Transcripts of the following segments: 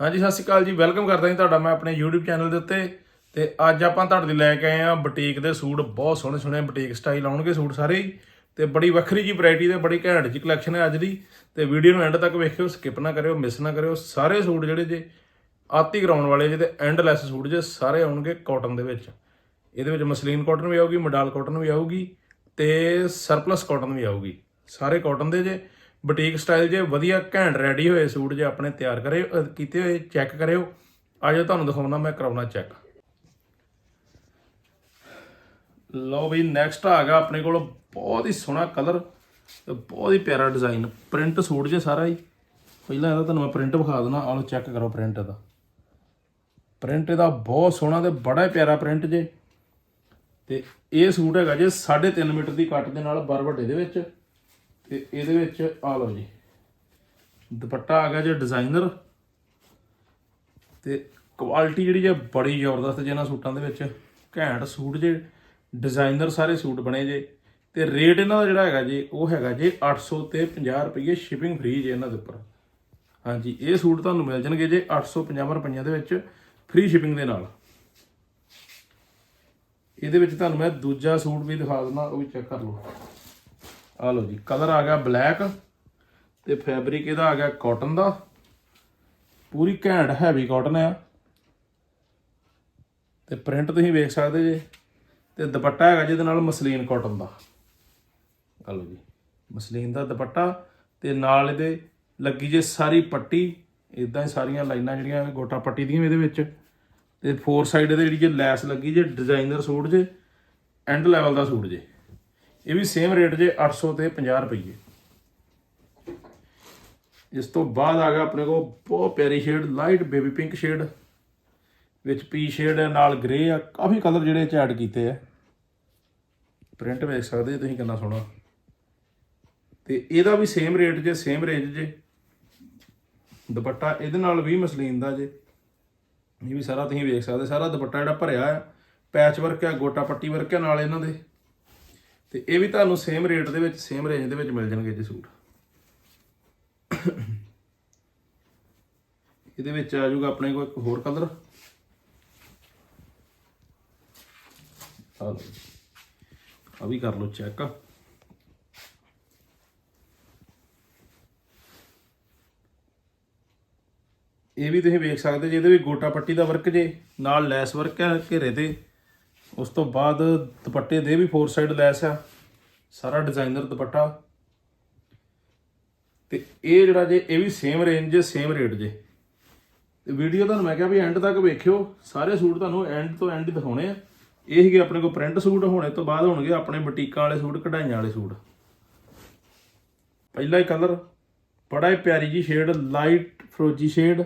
ਹਾਂਜੀ, ਸਤਿ ਸ਼੍ਰੀ ਅਕਾਲ ਜੀ। ਵੈਲਕਮ ਕਰਦਾ ਜੀ ਤੁਹਾਡਾ ਮੈਂ ਆਪਣੇ YouTube ਚੈਨਲ ਦੇ ਉੱਤੇ। ਤੇ ਅੱਜ ਆਪਾਂ ਤੁਹਾਡੇ ਲਈ ਲੈ ਕੇ ਆਏ ਆ ਬੁਟੀਕ ਦੇ ਸੂਟ। ਬਹੁਤ ਸੋਹਣੇ ਸੋਹਣੇ ਬੁਟੀਕ ਸਟਾਈਲ ਆਉਣਗੇ ਸੂਟ ਸਾਰੇ ਹੀ। ਤੇ ਬੜੀ ਵੱਖਰੀ ਜੀ ਵੈਰਾਈਟੀ ਤੇ ਬੜੀ ਘੈਂਟ ਜੀ ਕਲੈਕਸ਼ਨ ਹੈ ਅੱਜ ਦੀ। ਤੇ ਵੀਡੀਓ ਨੂੰ ਐਂਡ ਤੱਕ ਵੇਖਿਓ ਸਕਿਪ ਨਾ ਕਰਿਓ ਮਿਸ ਨਾ ਕਰਿਓ। ਸਾਰੇ ਸੂਟ ਜਿਹੜੇ ਜੇ ਆਤੀ ਕਰਾਉਣ ਵਾਲੇ ਜੇ ਤੇ ਐਂਡਲੈਸ ਸੂਟ ਜੇ, ਸਾਰੇ ਆਉਣਗੇ ਕਾਟਨ ਦੇ ਵਿੱਚ। ਇਹਦੇ ਵਿੱਚ ਮਸਲੀਨ ਕਾਟਨ ਵੀ ਆਊਗੀ, ਮਡਾਲ ਕਾਟਨ ਵੀ ਆਊਗੀ ਤੇ ਸਰਪਲਸ ਕਾਟਨ ਵੀ ਆਊਗੀ। ਸਾਰੇ ਕਾਟਨ ਦੇ ਜੇ। ਬੁਟੀਕ ਸਟਾਈਲ ਜੇ ਵਧੀਆ ਘੈਂਟ ਰੈਡੀ ਹੋਏ ਸੂਟ ਜੇ ਆਪਣੇ ਤਿਆਰ ਕਰੇ ਕੀਤੇ ਹੋਏ ਚੈੱਕ ਕਰਿਓ। ਅੱਜ ਤੁਹਾਨੂੰ ਦਿਖਾਉਣਾ, ਮੈਂ ਕਰਾਉਣਾ ਚੈੱਕ ਲਓ ਵੀ ਨੈਕਸਟ ਆ ਗਿਆ ਆਪਣੇ ਕੋਲ ਬਹੁਤ ਹੀ ਸੋਹਣਾ ਕਲਰ ਤੇ ਬਹੁਤ ਹੀ ਪਿਆਰਾ ਡਿਜ਼ਾਈਨ ਪ੍ਰਿੰਟ ਸੂਟ ਜੇ ਸਾਰਾ ਹੀ। ਪਹਿਲਾਂ ਇਹਦਾ ਤੁਹਾਨੂੰ ਮੈਂ ਪ੍ਰਿੰਟ ਵਿਖਾ ਦਿੰਦਾ, ਆਹ ਲਓ ਚੈੱਕ ਕਰੋ ਪ੍ਰਿੰਟ ਇਹਦਾ। ਪ੍ਰਿੰਟ ਇਹਦਾ ਬਹੁਤ ਸੋਹਣਾ ਤੇ ਬੜਾ ਹੀ ਪਿਆਰਾ ਪ੍ਰਿੰਟ ਜੇ। ਤੇ ਇਹ ਸੂਟ ਹੈਗਾ ਜੇ 3.5 ਮੀਟਰ ਦੀ ਕੱਟ ਦੇ ਨਾਲ ਬਰ ਵੱਡੇ ਦੇ ਵਿੱਚ। ਤੇ ਇਹਦੇ ਵਿੱਚ ਆ ਲਓ ਜੀ। ਦੁਪੱਟਾ ਆ ਗਿਆ ਜੇ ਡਿਜ਼ਾਈਨਰ ਤੇ ਕੁਆਲਿਟੀ ਜਿਹੜੀ ਜੇ ਬੜੀ ਜ਼ਬਰਦਸਤ ਜੇ ਇਹਨਾਂ ਸੂਟਾਂ ਦੇ ਵਿੱਚ। ਘੈਂਟ ਸੂਟ ਜੇ ਡਿਜ਼ਾਈਨਰ ਸਾਰੇ ਸੂਟ ਬਣੇ ਜੇ। ਤੇ ਰੇਟ ਇਹਨਾਂ ਦਾ ਜਿਹੜਾ ਹੈਗਾ ਜੀ, ਉਹ ਹੈਗਾ ਜੀ 800 ਤੇ 50 ਰੁਪਏ ਸ਼ਿਪਿੰਗ ਫ੍ਰੀ ਜੇ ਇਹਨਾਂ ਦੇ ਉੱਪਰ। ਹਾਂਜੀ, ਇਹ ਸੂਟ ਤੁਹਾਨੂੰ ਮਿਲ ਜਾਣਗੇ ਜੇ 850 ਰੁਪਈਆਂ ਦੇ ਵਿੱਚ ਫ੍ਰੀ ਸ਼ਿਪਿੰਗ ਦੇ ਨਾਲ। ਇਹਦੇ ਵਿੱਚ ਤੁਹਾਨੂੰ ਮੈਂ ਦੂਜਾ ਸੂਟ ਵੀ ਦਿਖਾ ਦਿੰਦਾ, ਉਹ ਵੀ ਚੈੱਕ ਕਰ ਲਓ। ਆ ਲਓ ਜੀ ਕਲਰ ਆ ਗਿਆ ਬਲੈਕ ਤੇ ਫੈਬਰਿਕ ਇਹਦਾ ਆ ਗਿਆ ਕਾਟਨ ਦਾ। ਪੂਰੀ ਘੈਂਟ ਹੈਵੀ ਕਾਟਨ ਆ। ਤੇ ਪ੍ਰਿੰਟ ਤੁਸੀਂ ਵੇਖ ਸਕਦੇ ਜੇ। ਤੇ ਦੁਪੱਟਾ ਹੈਗਾ ਜਿਹਦੇ ਨਾਲ ਮਸਲੀਨ ਕਾਟਨ ਦਾ। ਆ ਲਓ ਜੀ, ਮਸਲੀਨ ਦਾ ਦੁਪੱਟਾ ਤੇ ਨਾਲ ਇਹਦੇ ਲੱਗੀ ਜੇ ਸਾਰੀ ਪੱਟੀ। ਇਦਾਂ ਹੀ ਸਾਰੀਆਂ ਲਾਈਨਾਂ ਜਿਹੜੀਆਂ ਗੋਟਾ ਪੱਟੀ ਦੀਆਂ ਇਹਦੇ ਵਿੱਚ। ਤੇ ਫੋਰ ਸਾਈਡ ਇਹਦੇ ਜਿਹੜੀ ਜੇ ਲੈਸ ਲੱਗੀ ਜੇ ਡਿਜ਼ਾਈਨਰ ਸੂਟ ਜੇ ਐਂਡ ਲੈਵਲ ਦਾ ਸੂਟ ਜੇ। ਇਹ ਵੀ ਸੇਮ ਰੇਟ ਜੇ 800 ਤੇ 50 ਰੁਪਏ ਇਸ ਤੋਂ ਬਾਅਦ ਆ ਗਿਆ ਆਪਣੇ ਕੋਲ ਬਹੁਤ ਪਿਆਰੀ shade light baby pink shade ਵਿੱਚ ਪੀ ਸ਼ੇਡ ਨਾਲ ਗ੍ਰੇ ਆ, ਕਾਫੀ ਕਲਰ ਜਿਹੜੇ ਚ ਐਡ ਕੀਤੇ ਆ। ਪ੍ਰਿੰਟ ਵੇਖ ਸਕਦੇ ਤੁਸੀਂ ਕਿੰਨਾ ਸੋਹਣਾ। ਤੇ ਇਹਦਾ ਵੀ ਸੇਮ ਰੇਟ ਜੇ ਸੇਮ ਰੇਂਜ ਜੇ। ਦੁਪੱਟਾ ਇਹਦੇ ਨਾਲ ਵੀ ਮਸਲੀਨ ਦਾ ਜੇ। ਇਹ ਵੀ ਸਾਰਾ ਤੁਸੀਂ ਵੇਖ ਸਕਦੇ, ਸਾਰਾ ਦੁਪੱਟਾ ਜਿਹੜਾ ਭਰਿਆ ਆ ਪੈਚ ਵਰਕ ਆ ਗੋਟਾ ਪੱਟੀ ਵਰਕ ਆ ਨਾਲ ਇਹਨਾਂ ਦੇ। ਤੇ ਇਹ ਵੀ ਤੁਹਾਨੂੰ ਸੇਮ ਰੇਟ ਦੇ ਵਿੱਚ ਸੇਮ ਰੇਂਜ ਦੇ ਵਿੱਚ ਮਿਲ ਜਾਣਗੇ ਜੀ ਸੂਟ। ਇਹਦੇ ਵਿੱਚ ਆ ਜਾਊਗਾ ਆਪਣੇ ਕੋਲ ਇੱਕ ਹੋਰ ਕਲਰ ਆ ਲਓ ਆ ਵੀ ਕਰ ਲਓ ਚੈੱਕ ਇਹ ਵੀ ਤੁਸੀਂ ਵੇਖ ਸਕਦੇ ਜੇ ਇਹਦੇ ਵੀ ਗੋਟਾ ਪੱਟੀ ਦਾ ਵਰਕ ਜੇ, ਨਾਲ ਲੈਸ ਵਰਕ ਹੈ ਘੇਰੇ ਤੇ। ਉਸ ਤੋਂ ਬਾਅਦ ਦੁਪੱਟੇ ਦੇ ਵੀ ਫੋਰ ਸਾਈਡ ਲੈਸ ਆ। ਸਾਰਾ ਡਿਜ਼ਾਈਨਰ ਦੁਪੱਟਾ। ਤੇ ਇਹ ਜਿਹੜਾ ਜੇ, ਇਹ ਵੀ ਸੇਮ ਰੇਂਜ ਜੇ ਸੇਮ ਰੇਟ ਜੇ। ਤੇ ਵੀਡੀਓ ਤੁਹਾਨੂੰ ਮੈਂ ਕਿਹਾ ਵੀ ਐਂਡ ਤੱਕ ਵੇਖਿਓ। ਸਾਰੇ ਸੂਟ ਤੁਹਾਨੂੰ ਐਂਡ ਤੋਂ ਐਂਡ ਦਿਖਾਉਣੇ ਆ। ਇਹ ਸੀਗੇ ਆਪਣੇ ਕੋਲ ਪ੍ਰਿੰਟ ਸੂਟ, ਹੋਣੇ ਤੋਂ ਬਾਅਦ ਹੋਣਗੇ ਆਪਣੇ ਬੁਟੀਕਾਂ ਵਾਲੇ ਸੂਟ, ਕਢਾਈਆਂ ਵਾਲੇ ਸੂਟ। ਪਹਿਲਾ ਹੀ ਕਲਰ ਬੜਾ ਹੀ ਪਿਆਰੀ ਜੀ ਸ਼ੇਡ ਲਾਈਟ ਫਰੋਜੀ ਸ਼ੇਡ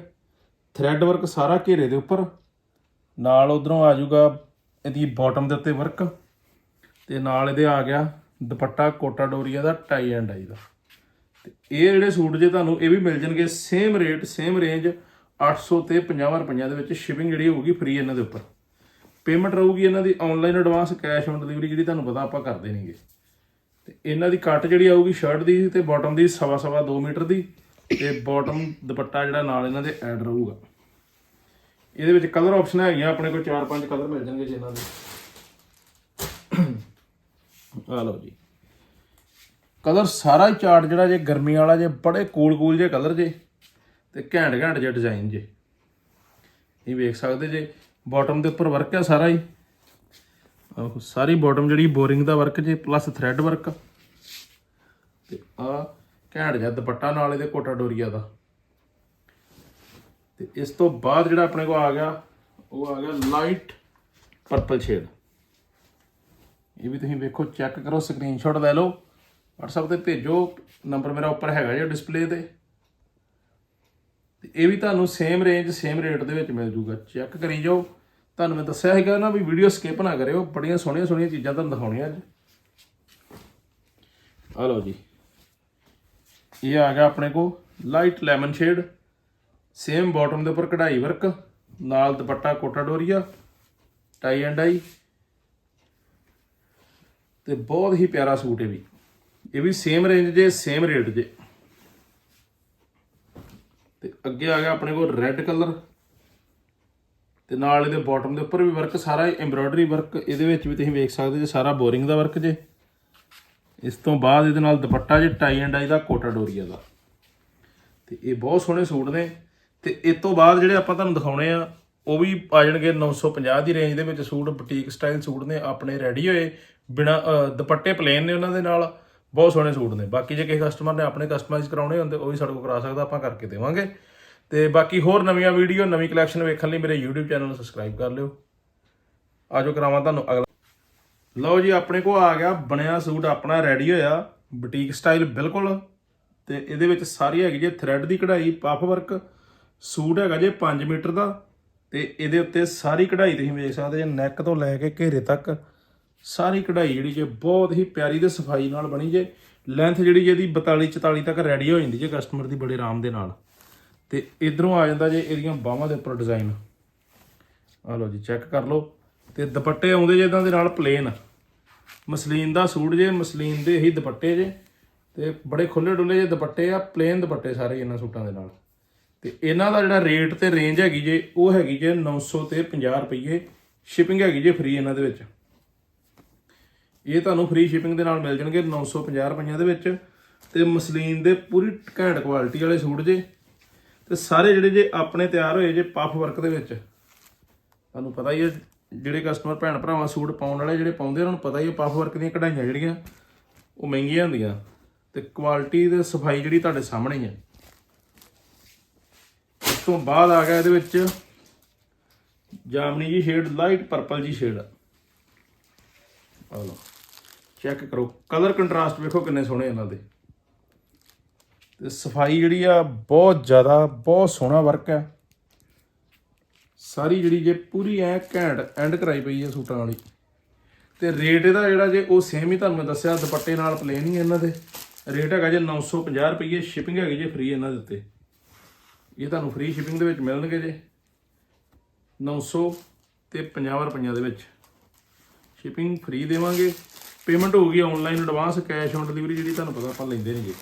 ਥ੍ਰੈਡ ਵਰਕ ਸਾਰਾ ਘੇਰੇ ਦੇ ਉੱਪਰ। ਨਾਲ ਉਧਰੋਂ ਆ ਜਾਊਗਾ ਇਹਦੀ ਬਾਟਮ ਦੇ ਉੱਤੇ ਵਰਕ ਤੇ ਨਾਲ ਇਹਦੇ ਆ ਗਿਆ ਦੁਪੱਟਾ quota ਡੋਰੀਆ the tie and I ਦਾ। ਤੇ ਇਹ ਜਿਹੜੇ ਸੂਟ ਜੇ ਤੁਹਾਨੂੰ ਇਹ ਵੀ ਮਿਲ ਜਾਣਗੇ ਸੇਮ ਰੇਟ ਸੇਮ ਰੇਂਜ 800 ਤੇ 50 ਰੁਪਈਆਂ ਦੇ ਵਿੱਚ ਸ਼ਿਪਿੰਗ ਜਿਹੜੀ ਹੋਊਗੀ ਫ੍ਰੀ ਇਹਨਾਂ ਦੇ ਉੱਪਰ। ਪੇਮੈਂਟ ਰਹੂਗੀ ਇਹਨਾਂ ਦੀ online advance cash on delivery ਜਿਹੜੀ ਤੁਹਾਨੂੰ ਪਤਾ ਆਪਾਂ ਕਰਦੇ ਨਹੀਂਗੇ ਤੇ ਇਹਨਾਂ ਦੀ ਕੱਟ ਜਿਹੜੀ ਆਊਗੀ ਸ਼ਰਟ ਦੀ ਤੇ ਬਾਟਮ ਦੀ ਸਵਾ ਸਵਾ 2 ਮੀਟਰ ਦੀ ਤੇ ਬਾਟਮ ਦੁਪੱਟਾ ਜਿਹੜਾ ਨਾਲ ਇਹਨਾਂ ਦੇ ਐਡ ਰਹੂਗਾ। ਇਹਦੇ ਵਿੱਚ ਕਲਰ ਆਪਸ਼ਨ ਹੈਗੀਆਂ, ਆਪਣੇ ਕੋਲ 4-5 ਕਲਰ ਮਿਲ ਜਾਣਗੇ ਜੀ ਇਹਨਾਂ ਦੇ। ਆ ਲਓ ਜੀ। ਕਲਰ ਸਾਰਾ ਹੀ ਚਾਰਟ ਜਿਹੜਾ ਜੇ ਗਰਮੀ ਵਾਲਾ ਜੇ, ਬੜੇ ਕੂਲ ਕੂਲ ਜੇ ਕਲਰ ਜੇ ਤੇ ਘੈਂਟ ਘੈਂਟ ਜੇ ਡਿਜ਼ਾਈਨ ਜੇ। ਇਹ ਵੇਖ ਸਕਦੇ ਜੇ ਬਾਟਮ ਦੇ ਉੱਪਰ ਵਰਕ ਹੈ ਸਾਰਾ ਹੀ। ਆਹ ਸਾਰੀ ਬਾਟਮ ਜਿਹੜੀ ਬੋਰਿੰਗ ਦਾ ਵਰਕ ਜੇ ਪਲੱਸ ਥ੍ਰੈਡ ਵਰਕ ਤੇ ਆ ਘੈਂਟ ਜਿਹਾ ਦੁਪੱਟਾ ਨਾਲ ਇਹਦੇ ਕੋਟਾ ਡੋਰੀਆ ਦਾ। ਤੇ ਇਸ ਤੋਂ ਬਾਅਦ ਜਿਹੜਾ ਆਪਣੇ ਕੋਲ ਆ ਗਿਆ, ਉਹ ਆ ਗਿਆ ਲਾਈਟ ਪਰਪਲ ਸ਼ੇਡ ਇਹ ਵੀ ਤੁਸੀਂ ਵੇਖੋ ਚੈੱਕ ਕਰੋ ਸਕਰੀਨਸ਼ਾਟ ਲੈ ਲਓ। WhatsApp ਤੇ ਭੇਜੋ ਨੰਬਰ ਮੇਰਾ ਉੱਪਰ ਹੈਗਾ ਜੀ ਡਿਸਪਲੇ ਤੇ। ਤੇ ਇਹ ਵੀ ਤੁਹਾਨੂੰ ਸੇਮ ਰੇਂਜ ਸੇਮ ਰੇਟ ਦੇ ਵਿੱਚ ਮਿਲ ਜੂਗਾ। ਚੈੱਕ ਕਰੀ ਜਾਓ। ਤੁਹਾਨੂੰ ਮੈਂ ਦੱਸਿਆ ਹੈਗਾ ਨਾ ਵੀ ਵੀਡੀਓ ਸਕਿਪ ਨਾ ਕਰਿਓ। ਬੜੀਆਂ ਸੋਹਣੀਆਂ ਸੋਹਣੀਆਂ ਚੀਜ਼ਾਂ ਤੁਹਾਨੂੰ ਦਿਖਾਉਣੀਆਂ ਅੱਜ। ਆ ਲਓ ਜੀ। ਇਹ ਆ ਗਿਆ ਆਪਣੇ ਕੋ light lemon shade same bottom ਦੇ ਉੱਪਰ ਕਢਾਈ ਵਰਕ, ਨਾਲ ਦੁਪੱਟਾ ਕੋਟਾ ਡੋਰੀਆ, ਟਾਈ ਐਂਡ ਆਈ, ਤੇ ਬਹੁਤ ਹੀ ਪਿਆਰਾ ਸੂਟ ਹੈ ਵੀ। ਇਹ ਵੀ ਸੇਮ ਰੇਂਜ ਜੇ, ਸੇਮ ਰੇਟ ਜੇ। ਤੇ ਅੱਗੇ ਆ ਗਿਆ ਆਪਣੇ ਕੋਲ ਰੈੱਡ ਕਲਰ, ਤੇ ਨਾਲ ਇਹਦੇ ਬਾਟਮ ਦੇ ਉੱਪਰ ਵੀ ਵਰਕ, ਸਾਰਾ ਐਮਬ੍ਰੋਇਡਰੀ ਵਰਕ, ਇਹਦੇ ਵਿੱਚ ਵੀ ਤੁਸੀਂ ਵੇਖ ਸਕਦੇ ਜੇ, ਸਾਰਾ ਬੋਰਿੰਗ ਦਾ ਵਰਕ ਜੇ। ਇਸ ਤੋਂ ਬਾਅਦ ਇਹਦੇ ਨਾਲ ਦੁਪੱਟਾ ਜੇ, tie and I the, quota ਡੋਰੀਆ ਦਾ। ਤੇ ਇਹ ਬਹੁਤ ਸੋਹਣੇ ਸੂਟ ਨੇ। ਤੇ ਇਸ ਤੋਂ ਬਾਅਦ ਜਿਹੜੇ ਆਪਾਂ ਤੁਹਾਨੂੰ ਦਿਖਾਉਣੇ ਆ, ਉਹ ਵੀ ਆ ਜਾਣਗੇ 950 ਦੀ ਰੇਂਜ ਦੇ ਵਿੱਚ ਸੂਟ, ਬੁਟੀਕ ਸਟਾਈਲ ਸੂਟ ਨੇ, ਆਪਣੇ ਰੈਡੀ ਹੋਏ, ਬਿਨਾ ਦੁਪੱਟੇ ਪਲੇਨ ਨੇ ਉਹਨਾਂ ਦੇ ਨਾਲ, ਬਹੁਤ ਸੋਹਣੇ ਸੂਟ ਨੇ। ਬਾਕੀ ਜੇ ਕਿਸੇ ਕਸਟਮਰ ਨੇ ਆਪਣੇ ਕਸਟਮਾਈਜ਼ ਕਰਾਉਣੇ ਹੁੰਦੇ, ਉਹ ਵੀ ਸਾਡੇ ਕੋਲ ਕਰਾ ਸਕਦਾ, ਆਪਾਂ ਕਰਕੇ ਦੇਵਾਂਗੇ। ਤੇ ਬਾਕੀ ਹੋਰ ਨਵੀਆਂ ਵੀਡੀਓ ਨਵੀਂ ਕਲੈਕਸ਼ਨ ਵੇਖਣ ਲਈ ਮੇਰੇ YouTube ਚੈਨਲ ਨੂੰ ਸਬਸਕ੍ਰਾਈਬ ਕਰ ਲਿਓ। ਆਜੋ ਕਰਾਵਾਂ ਤੁਹਾਨੂੰ ਅਗਲਾ। ਲਓ ਜੀ, ਆਪਣੇ ਕੋਲ ਆ ਗਿਆ ਬਣਿਆ ਸੂਟ, ਆਪਣਾ ਰੈਡੀ ਹੋਇਆ, ਬੁਟੀਕ ਸਟਾਈਲ ਬਿਲਕੁਲ। ਤੇ ਇਹਦੇ ਵਿੱਚ ਸਾਰੀ ਹੈਗੀ ਜੇ ਥ੍ਰੈਡ ਦੀ ਕਢਾਈ ਪਫ ਵਰਕ ਸੂਟ ਹੈਗਾ ਜੇ 5 ਮੀਟਰ ਦਾ ਤੇ ਇਹਦੇ ਉੱਤੇ ਸਾਰੀ ਕਢਾਈ ਤੁਸੀਂ ਵੇਖ ਸਕਦੇ ਜੇ ਨੈਕ ਤੋਂ ਲੈ ਕੇ ਘੇਰੇ ਤੱਕ ਸਾਰੀ ਕਢਾਈ ਜਿਹੜੀ ਜੇ ਬਹੁਤ ਹੀ ਪਿਆਰੀ ਤੇ ਸਫ਼ਾਈ ਨਾਲ ਬਣੀ ਜੇ। ਲੈਂਥ ਜਿਹੜੀ ਜੇ ਇਹਦੀ 42 44 ਤੱਕ ਰੈਡੀ ਹੋ ਜਾਂਦੀ ਜੇ ਕਸਟਮਰ ਦੀ ਬੜੇ ਆਰਾਮ ਦੇ ਨਾਲ। ਤੇ ਇਧਰੋਂ ਆ ਜਾਂਦਾ ਜੇ ਇਹਦੀਆਂ ਬਾਹਾਂ ਦੇ ਉੱਪਰ ਡਿਜ਼ਾਈਨ ਆ ਲਓ ਜੀ ਚੈੱਕ ਕਰ ਲਓ। ਤੇ ਦੁਪੱਟੇ ਆਉਂਦੇ ਜੇ ਇਦਾਂ ਦੇ ਨਾਲ ਪਲੇਨ ਮਸਲੀਨ ਦਾ ਸੂਟ ਜੇ, ਮਸਲੀਨ ਦੇ ਹੀ ਦੁਪੱਟੇ ਜੇ। ਤੇ ਬੜੇ ਖੁੱਲੇ ਡੁੱਲੇ ਜੇ ਦੁਪੱਟੇ ਆ ਪਲੇਨ ਦੁਪੱਟੇ ਸਾਰੇ ਇਹਨਾਂ ਸੂਟਾਂ ਦੇ ਨਾਲ। ਤੇ ਇਹਨਾਂ ਦਾ ਜਿਹੜਾ ਰੇਟ ਤੇ ਰੇਂਜ ਹੈਗੀ ਜੇ, ਉਹ ਹੈਗੀ ਜੇ 900 ਤੇ 50 ਰੁਪਏ ਸ਼ਿਪਿੰਗ ਹੈਗੀ ਜੇ ਫ੍ਰੀ ਇਹਨਾਂ ਦੇ ਵਿੱਚ। ਇਹ ਤੁਹਾਨੂੰ ਫ੍ਰੀ ਸ਼ਿਪਿੰਗ ਦੇ ਨਾਲ ਮਿਲ ਜਾਣਗੇ 950 ਰੁਪਈਆਂ ਦੇ ਵਿੱਚ। ਤੇ ਮਸਲੀਨ ਦੇ ਪੂਰੀ ਘੈਂਟ ਕੁਆਲਿਟੀ ਵਾਲੇ ਸੂਟ ਜੇ। ਤੇ ਸਾਰੇ ਜਿਹੜੇ ਜੇ ਆਪਣੇ ਤਿਆਰ ਹੋਏ ਜੇ ਪਫ ਵਰਕ ਦੇ ਵਿੱਚ। ਤੁਹਾਨੂੰ ਪਤਾ ਹੀ ਹੈ ਜਿਹੜੇ ਕਸਟਮਰ ਭੈਣ ਭਰਾਵਾਂ ਸੂਟ ਪਾਉਣ ਵਾਲੇ ਜਿਹੜੇ ਪਾਉਂਦੇ ਉਹਨਾਂ ਨੂੰ ਪਤਾ ਹੀ ਹੈ ਪਫ ਵਰਕ ਦੀਆਂ ਕਢਾਈਆਂ ਜਿਹੜੀਆਂ, ਉਹ ਮਹਿੰਗੀਆਂ ਹੁੰਦੀਆਂ। ਤੇ ਕੁਆਲਿਟੀ ਤੇ ਸਫ਼ਾਈ ਜਿਹੜੀ ਤੁਹਾਡੇ ਸਾਹਮਣੇ ਹੀ ਹੈ ਤੋਂ ਬਾਅਦ ਆ ਗਿਆ ਇਹਦੇ ਵਿੱਚ ਜਾਮਨੀ ਜੀ ਸ਼ੇਡ, ਲਾਈਟ ਪਰਪਲ ਜੀ ਸ਼ੇਡ। ਆ ਲਓ ਚੈੱਕ ਕਰੋ। ਕਲਰ ਕੰਟਰਾਸਟ ਵੇਖੋ ਕਿੰਨੇ ਸੋਹਣੇ ਇਹਨਾਂ ਦੇ। ਤੇ ਸਫ਼ਾਈ ਜਿਹੜੀ ਆ, ਬਹੁਤ ਜ਼ਿਆਦਾ, ਬਹੁਤ ਸੋਹਣਾ ਵਰਕ ਹੈ। ਸਾਰੀ ਜਿਹੜੀ ਜੇ ਪੂਰੀ ਐ ਘੈਂਟ ਐਂਡ ਕਰਾਈ ਪਈ ਹੈ ਸੂਟਾਂ ਵਾਲੀ। ਤੇ ਰੇਟ ਇਹਦਾ ਜਿਹੜਾ ਜੇ ਉਹ ਸੇਮ ਹੀ ਤੁਹਾਨੂੰ ਮੈਂ ਦੱਸਿਆ, ਦੁਪੱਟੇ ਨਾਲ ਪਲੇਨ ਹੀ ਇਹਨਾਂ ਦੇ। ਰੇਟ ਹੈਗਾ ਜੇ 950 ਰੁਪਏ ਸ਼ਿਪਿੰਗ ਹੈਗੀ ਜੇ ਫ੍ਰੀ ਇਹਨਾਂ ਦੇ ਉੱਤੇ। ਇਹ ਤੁਹਾਨੂੰ ਫ੍ਰੀ ਸ਼ਿਪਿੰਗ ਦੇ ਵਿੱਚ ਮਿਲਣਗੇ ਜੇ। 900 ਤੇ 50 ਰੁਪਈਆਂ ਦੇ ਵਿੱਚ। ਸ਼ਿਪਿੰਗ ਫ੍ਰੀ ਦੇਵਾਂਗੇ। ਪੇਮੈਂਟ ਹੋਊਗੀ online advance cash on delivery ਜਿਹੜੀ ਤੁਹਾਨੂੰ ਪਤਾ ਆਪਾਂ ਲੈਂਦੇ ਨਹੀਂਗੇ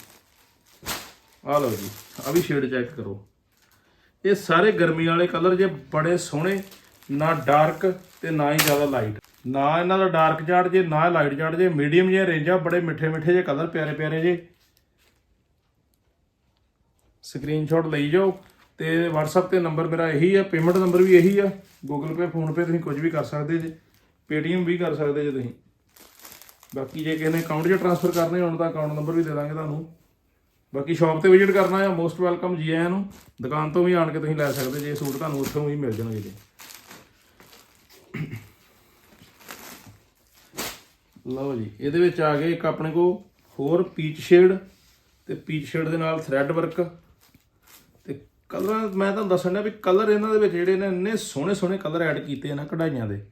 ਆ ਲਓ ਜੀ ਆ ਵੀ ਸ਼ੇਡ ਚੈੱਕ ਕਰੋ। ਇਹ ਸਾਰੇ ਗਰਮੀ ਵਾਲੇ ਕਲਰ ਜੇ ਬੜੇ ਸੋਹਣੇ, ਨਾ ਡਾਰਕ ਤੇ ਨਾ ਹੀ ਜ਼ਿਆਦਾ ਲਾਈਟ ਨਾ ਇਹਨਾਂ ਦਾ ਡਾਰਕ ਚਾਰਟ ਜੇ, ਨਾ ਲਾਈਟ ਚਾਰਟ ਜੇ ਮੀਡੀਅਮ ਜਿਹੇ ਰੇਂਜ ਆ, ਬੜੇ ਮਿੱਠੇ ਮਿੱਠੇ ਜੇ ਕਲਰ ਪਿਆਰੇ ਪਿਆਰੇ ਜੇ ਸਕਰੀਨਸ਼ਾਟ ਲਈ ਜਾਓ ਤੇ WhatsApp ਤੇ ਨੰਬਰ ਮੇਰਾ ਇਹੀ ਆ ਪੇਮੈਂਟ ਨੰਬਰ ਵੀ ਇਹੀ ਆ, Google Pay, Phone Pay ਤੁਸੀਂ ਕੁਝ ਵੀ ਕਰ ਸਕਦੇ ਜੇ, Paytm ਵੀ ਕਰ ਸਕਦੇ ਜੇ ਤੁਸੀਂ। ਬਾਕੀ ਜੇ ਕਿਸੇ ਨੇ ਅਕਾਊਂਟ 'ਚ ਟ੍ਰਾਂਸਫਰ ਕਰਨੇ ਹੋਣ ਤਾਂ ਅਕਾਊਂਟ ਨੰਬਰ ਵੀ ਦੇ ਦਾਂਗੇ ਤੁਹਾਨੂੰ। ਬਾਕੀ ਸ਼ਾਪ ਤੇ ਵਿਜ਼ਿਟ ਕਰਨਾ ਆ ਮੋਸਟ ਵੈਲਕਮ ਜੀ ਆਇਆਂ ਨੂੰ। ਦੁਕਾਨ ਤੋਂ ਵੀ ਆਣ ਕੇ ਤੁਸੀਂ ਲੈ ਸਕਦੇ ਜੇ, ਸੂਟ ਤੁਹਾਨੂੰ ਉੱਥੋਂ ਵੀ ਮਿਲ ਜਾਣਗੇ ਜੀ। ਲਓ ਜੀ, ਇਹਦੇ ਵਿੱਚ ਆ ਗਏ ਇੱਕ ਆਪਣੇ ਕੋ ਹੋਰ ਪੀਚ ਸ਼ੇਡ ਤੇ ਪੀਚ ਸ਼ੇਡ ਦੇ ਨਾਲ ਥ੍ਰੈਡ ਵਰਕ ਕਲਰਾਂ ਮੈਂ ਤੁਹਾਨੂੰ ਦੱਸਣ ਡਿਆ ਵੀ ਕਲਰ ਇਹਨਾਂ ਦੇ ਵਿੱਚ ਜਿਹੜੇ ਨੇ ਇੰਨੇ ਸੋਹਣੇ ਸੋਹਣੇ ਕਲਰ ਐਡ ਕੀਤੇ ਨਾ ਕਢਾਈਆਂ ਦੇ।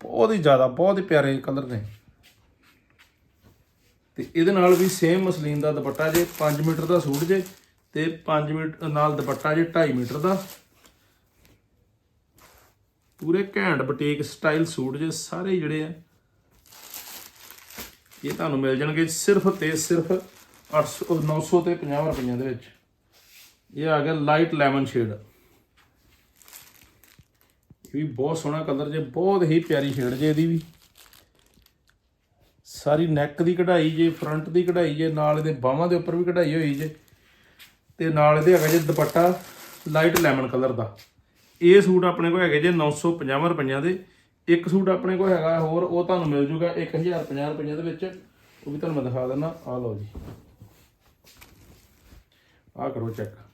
ਬਹੁਤ ਹੀ ਜ਼ਿਆਦਾ, ਬਹੁਤ ਹੀ ਪਿਆਰੇ ਕਲਰ ਨੇ। ਤੇ ਇਹਦੇ ਨਾਲ ਵੀ ਸੇਮ ਮਸਲੀਨ ਦਾ ਦੁਪੱਟਾ ਜੇ 5 ਮੀਟਰ ਦਾ ਸੂਟ ਜੇ ਤੇ 5 ਮੀਟਰ ਨਾਲ ਦੁਪੱਟਾ ਜੇ 2.5 ਮੀਟਰ ਦਾ। ਪੂਰੇ ਘੈਂਟ ਬੁਟੀਕ ਸਟਾਈਲ ਸੂਟ ਜੇ ਸਾਰੇ ਜਿਹੜੇ ਆ, ਇਹ ਤੁਹਾਨੂੰ ਮਿਲ ਜਾਣਗੇ ਸਿਰਫ ਤੇ ਸਿਰਫ 800 900 ਤੇ 50 ਰੁਪਈਆਂ ਦੇ ਵਿੱਚ। ਇਹ ਆ ਗਿਆ ਲਾਈਟ ਲੈਮਨ ਸ਼ੇਡ ਇਹ ਵੀ ਬਹੁਤ ਸੋਹਣਾ ਕਲਰ ਜੇ, ਬਹੁਤ ਹੀ ਪਿਆਰੀ ਸ਼ੇਡ ਜੇ ਇਹਦੀ ਵੀ। ਸਾਰੀ ਨੈਕ ਦੀ ਕਢਾਈ ਜੇ ਫਰੰਟ ਦੀ ਕਢਾਈ ਜੇ, ਨਾਲ ਇਹਦੇ ਬਾਹਾਂ ਦੇ ਉੱਪਰ ਵੀ ਕਢਾਈ ਹੋਈ ਜੇ। ਤੇ ਨਾਲ ਇਹਦੇ ਹੈਗਾ ਜੇ ਦੁਪੱਟਾ ਲਾਈਟ ਲੈਮਨ ਕਲਰ ਦਾ। ਇਹ ਸੂਟ ਆਪਣੇ ਕੋਲ ਹੈਗੇ ਜੇ 950 ਰੁਪਈਆਂ ਦੇ। ਇੱਕ ਸੂਟ ਆਪਣੇ ਕੋਲ ਹੈਗਾ ਹੋਰ, ਉਹ ਤੁਹਾਨੂੰ ਮਿਲ ਜੂਗਾ 1050 ਰੁਪਈਆਂ ਦੇ ਵਿੱਚ। ਉਹ ਵੀ ਤੁਹਾਨੂੰ ਮੈਂ ਦਿਖਾ ਦਿੰਦਾ। ਆ ਲਓ ਜੀ। ਆ ਕਰੋ ਚੈੱਕ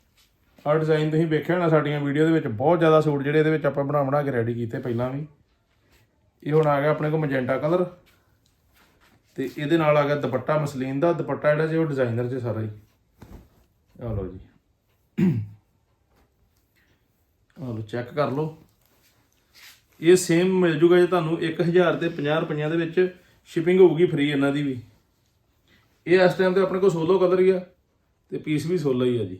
ਆਹ ਡਿਜ਼ਾਈਨ ਤੁਸੀਂ ਵੇਖਿਆ ਹੋਣਾ ਸਾਡੀਆਂ ਵੀਡੀਓ ਦੇ ਵਿੱਚ, ਬਹੁਤ ਜ਼ਿਆਦਾ ਸੂਟ ਜਿਹੜੇ ਇਹਦੇ ਵਿੱਚ ਆਪਾਂ ਬਣਾ ਬਣਾ ਕੇ ਰੈਡੀ ਕੀਤੇ ਪਹਿਲਾਂ ਵੀ। ਇਹ ਹੁਣ ਆ ਗਿਆ ਆਪਣੇ ਕੋਲ ਮੈਜੈਂਟਾ ਕਲਰ ਤੇ ਇਹਦੇ ਨਾਲ ਆ ਗਿਆ ਦੁਪੱਟਾ ਮਸਲੀਨ ਦਾ, ਦੁਪੱਟਾ ਜਿਹੜਾ ਜੇ ਉਹ ਡਿਜ਼ਾਈਨਰ 'ਚ ਸਾਰਾ ਹੀ। ਆ ਲਓ ਜੀ। ਆ ਲਓ ਚੈੱਕ ਕਰ ਲਓ। ਇਹ ਸੇਮ ਮਿਲ ਜੂਗਾ ਜੇ ਤੁਹਾਨੂੰ 1000 ਤੇ 50 ਰੁਪਈਆਂ ਦੇ ਵਿੱਚ ਸ਼ਿਪਿੰਗ ਹੋਊਗੀ ਫ੍ਰੀ ਇਹਨਾਂ ਦੀ ਵੀ। ਇਹ ਇਸ ਟਾਈਮ ਤੇ ਆਪਣੇ ਕੋਲ ਸੋਲੋ ਕਲਰ ਹੀ ਆ ਤੇ ਪੀਸ ਵੀ ਸੋਲੋ ਹੀ ਆ ਜੀ।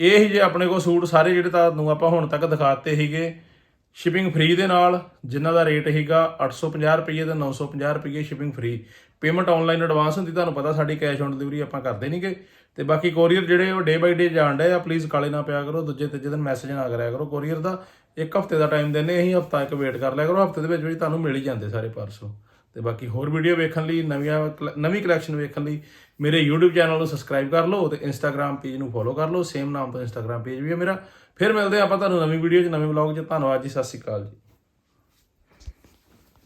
ਇਹ ਹੀ ਜੇ ਆਪਣੇ ਕੋਲ ਸੂਟ ਸਾਰੇ ਜਿਹੜੇ ਤੁਹਾਨੂੰ ਆਪਾਂ ਹੁਣ ਤੱਕ ਦਿਖਾਤੇ ਸੀਗੇ ਸ਼ਿਪਿੰਗ ਫ੍ਰੀ ਦੇ ਨਾਲ, ਜਿਨ੍ਹਾਂ ਦਾ ਰੇਟ ਹੈਗਾ 850 ਰੁਪਏ ਤੇ 950 ਰੁਪਏ shipping free payment online advance ਹੁੰਦੀ, ਤੁਹਾਨੂੰ ਪਤਾ ਸਾਡੀ ਕੈਸ਼ ਔਨ ਡਿਲੀਵਰੀ ਆਪਾਂ ਕਰਦੇ ਨਹੀਂਗੇ ਤੇ ਬਾਕੀ ਕੋਰੀਅਰ ਜਿਹੜੇ ਉਹ ਡੇ ਬਾਈ ਡੇ ਜਾਣ ਡੇ ਆ ਪਲੀਜ਼ ਕਾਲੇ ਨਾ ਪਿਆ ਕਰੋ, ਦੂਜੇ ਤੀਜੇ ਦਿਨ ਮੈਸੇਜ ਨਾ ਕਰਿਆ ਕਰੋ ਕੋਰੀਅਰ ਦਾ। ਇੱਕ ਹਫ਼ਤੇ ਦਾ ਟਾਈਮ ਦਿੰਦੇ ਅਸੀਂ ਹਫਤਾ ਇੱਕ ਵੇਟ ਕਰ ਲਿਆ ਕਰੋ, ਹਫ਼ਤੇ ਦੇ ਵਿੱਚ ਵਿੱਚ ਤੁਹਾਨੂੰ ਮਿਲ ਹੀ ਜਾਂਦੇ ਸਾਰੇ ਪਾਰਸਲ ਤੇ ਬਾਕੀ ਹੋਰ ਵੀਡੀਓ ਵੇਖਣ ਲਈ, ਨਵੀਆਂ ਕਲ- ਨਵੀਂ ਕਲੈਕਸ਼ਨ ਵੇਖਣ ਲਈ ਮੇਰੇ YouTube ਚੈਨਲ ਨੂੰ ਸਬਸਕ੍ਰਾਈਬ ਕਰ ਲਓ ਤੇ Instagram ਪੇਜ ਨੂੰ ਫੋਲੋ ਕਰ ਲਓ। ਸੇਮ ਨਾਮ ਤੋਂ Instagram ਪੇਜ ਵੀ ਹੈ ਮੇਰਾ। ਫਿਰ ਮਿਲਦੇ ਆਪਾਂ ਤੁਹਾਨੂੰ ਨਵੀਂ ਵੀਡੀਓ 'ਚ, ਨਵੇਂ ਵਲੌਗ 'ਚ। ਧੰਨਵਾਦ ਜੀ, ਸਤਿ ਸ਼੍ਰੀ ਅਕਾਲ ਜੀ।